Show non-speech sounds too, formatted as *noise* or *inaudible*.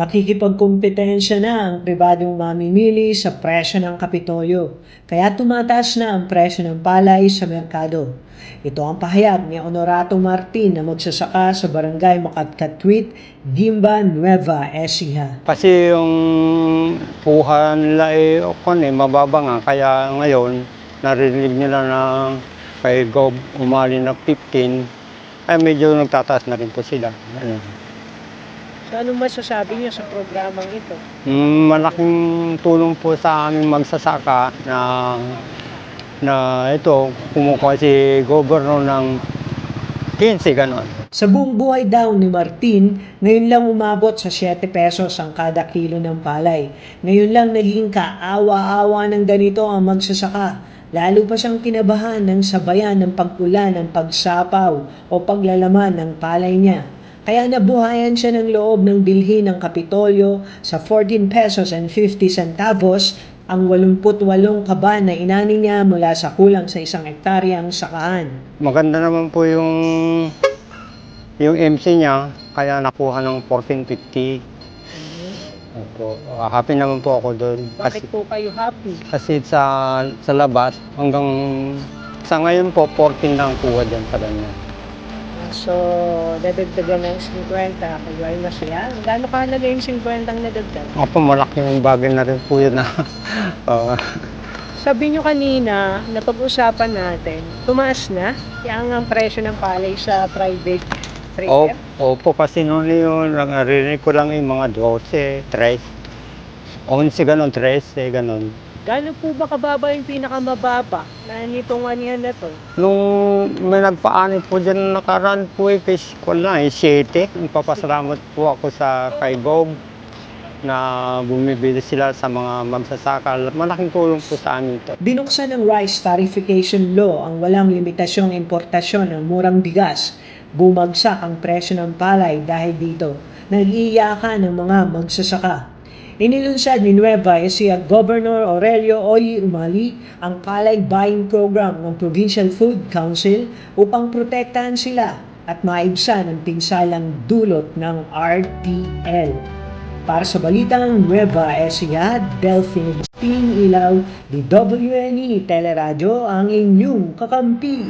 Nakikipagkumpetensya na ang pribadong mamimili sa presyo ng kapitolyo, kaya tumataas na ang presyo ng palay sa merkado. Ito ang pahayag ni Honorato Martin na magsasaka sa barangay Makatkatwit, Gimba, Nueva Ecija. Kasi yung puha nila eh, okon eh, mababa nga. Kaya ngayon, narinig nila na kay Gob umali na 15, ay medyo nagtataas na rin po sila. Ganun. So anong masasabi niyo sa programang ito? Mm, Malaking tulong po sa aming magsasaka na na ito, kumukuha si Governor ng 15, ganon. Sa buong buhay daw ni Martin, ngayon lang umabot sa 7 pesos ang kada kilo ng palay. Ngayon lang naging kaawa-awa ng ganito ang magsasaka. Lalo pa siyang kinabahan ng sabayan ng pagpula ng pagsapaw o paglalaman ng palay niya. Kaya nabuhayan siya ng loob ng bilhin ng Kapitolyo sa 14 pesos and 50 centavos ang 88 kaban na inani niya mula sa kulang sa isang hektaryang sakaan. Maganda naman po yung yung MC niya, kaya nakuha ng 1450. Opo, ah, happy naman po ako doon. Kasi, Bakit po kayo happy? kasi sa sa labas hanggang sa ngayon po 14 lang kuha diyan sa kanya. So, dadagdagan ng 50, kayo ay masaya. Gaano kahalaga yung 50 ang nadagdag? Opo, malaking bagay na rin po yun na. *laughs* Oo. Sabi nyo kanina, napag-usapan natin, tumaas na yung ang presyo ng palay sa private trader. Opo, kasi noon yun, narinig ko lang yung mga 12, 13, 11, ganon, 13, ganon. Po ba kababa yung pinakamababa na nitong year na to? Nung may nagpaani po dyan nakaraan po eh, kay wala eh, 7. Nagpapasalamat po ako sa kay Gob na bumibili sila sa mga magsasaka. Malaking tulong po sa amin ito. Binuksan ng Rice Tarification Law ang walang limitasyong importasyon ng murang bigas. Bumagsak ang presyo ng palay dahil dito. Nag-iiyakan ng mga magsasaka. Inilunsad ni Nueva Ecija Governor Aurelio Oy Umali ang palay buying program ng Provincial Food Council upang protektahan sila at maibsan ang pinsalang dulot ng RTL. Para sa balitang Nueva Ecija, Delphine Ping Ilaw, DWNE Teleradyo ang inyong kakampi.